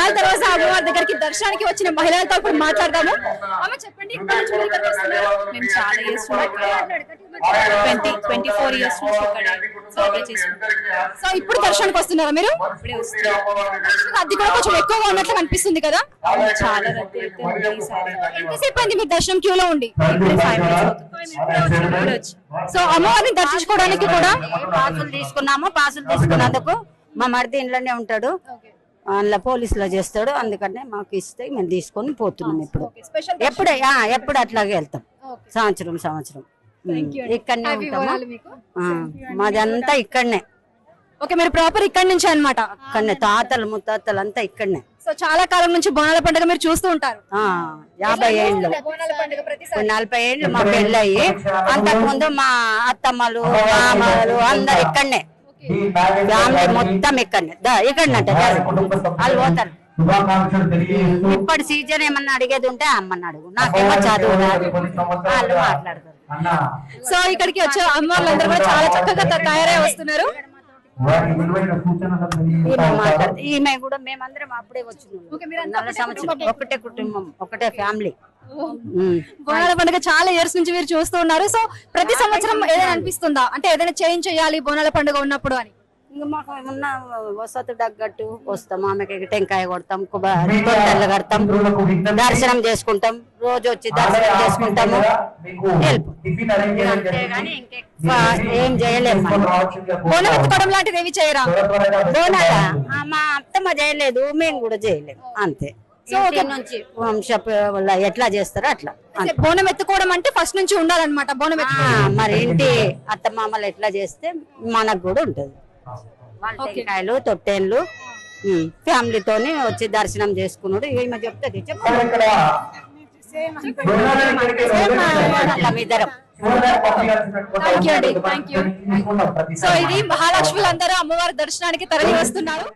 నెలల తర్వాత అమ్మవారి దగ్గరికి దర్శనానికి వచ్చిన మహిళలతో ఇప్పుడు మాట్లాడదాము. అమ్మ చెప్పండి? మేము చాలా years twenty twenty four years నుంచి ఇక్కడ సో ఇప్పుడు దర్శనానికి వస్తున్నారా మీరు? ఇప్పుడే అది కూడా కొంచెం ఎక్కువగా ఉన్నట్లు కనిపిస్తుంది కదా? చాలా రద్దీ అయితే ఎంతసేపు అయింది మీరు దర్శనం క్యూలో ఉండి? ఫైవ్ మినిట్స్ సో అమ్మవారిని దర్శించుకోవడానికి కూడా పాసులు తీసుకున్నాము పాసులు తీసుకున్నందుకు మా మరిది ఇంట్లోనే ఉంటాడు. అందులో పోలీసులో చేస్తాడు. అందుకనే మాకు ఇస్తే మేము తీసుకొని పోతున్నాం ఇప్పుడు. స్పెషల్ ఎప్పుడే ఆ, ఎప్పుడు అట్లాగే వెళ్తాం. సంవత్సరం సంవత్సరం. ఇక్కడనే ఉంటాము. ఆ, మాదంతా ఇక్కడనే. ఓకే మీరు ప్రాపర్ ఇక్కడి నుంచి అన్నమాట? ఇక్కడనే. తాతలు ముత్తాతలు అంతా ఇక్కడనే. సో చాలా కాలం నుంచి బోనాల పండుగ మీరు చూస్తూ ఉంటారు. ఆ, యాభై ఏళ్ళు. బోనాల పండుగ ప్రతిసారి ఇప్పుడు నలభై ఏళ్ళు మా పెళ్ళయి. అంతకుముందు మా అత్తమ్మలు మామలు అందరు ఇక్కడనే. ఫ్యామిలీ మొత్తం ఇక్కడనే దా, ఇక్కడనంట వాళ్ళు పోతారు. ఇప్పటి సీజన్ ఏమన్నా అడిగేది ఉంటే అమ్మని అడుగు. నాకేమో చదువు వాళ్ళు మాట్లాడతారు. సో ఇక్కడికి వచ్చే అమ్మవాళ్ళందరూ కూడా చాలా చక్కగా తయారై వస్తున్నారు. ఈమె కూడా మేమందరం అప్పుడే వచ్చినాం. ఒకటే కుటుంబం ఒకటే ఫ్యామిలీ. బోనాల పండుగ చాలా ఇయర్స్ నుంచి మీరు చూస్తూ ఉన్నారు. సో ప్రతి సంవత్సరం ఏదైనా అనిపిస్తుందా? అంటే ఏదైనా చేంజ్ చేయాలి బోనాల పండుగ ఉన్నప్పుడు అని. ఇంకా మాకు ఉన్న వసతి తగ్గట్టు వస్తాం. ఆమెకి టెంకాయ కొడతాం తొట్టెలు కడతాం దర్శనం చేసుకుంటాం. రోజు వచ్చి దర్శనం చేసుకుంటాము. అంతేగాని ఇంకెక్కువ ఏం చేయలేము. బోనం ఎత్తుకోవడం లాంటిది ఏమి చేయరా? బోనాలా ఆ, మా అత్తమ్మ చేయలేదు మేము కూడా చేయలేము అంతే. నుంచి? వంశ ఎట్లా చేస్తారో అట్లా. అంటే బోనం ఎత్తుకోవడం అంటే ఫస్ట్ నుంచి ఉండాలన్నమాట బోనం ఎత్తు మరి ఇంటి అత్తమామలు ఎట్లా చేస్తే మనకు కూడా ఉంటది. వాళ్ళ టెంకాయలు తొట్టెన్లు ఫ్యామిలీతోని వచ్చి దర్శనం చేసుకున్నాడు ఈమె చెప్తుంది చెప్పు. ఇద్దరం థ్యాంక్ యూ అండి. థ్యాంక్ యూ సో ఇది మహాలక్ష్మిలందరూ అమ్మవారి దర్శనానికి తరలి వస్తున్నారు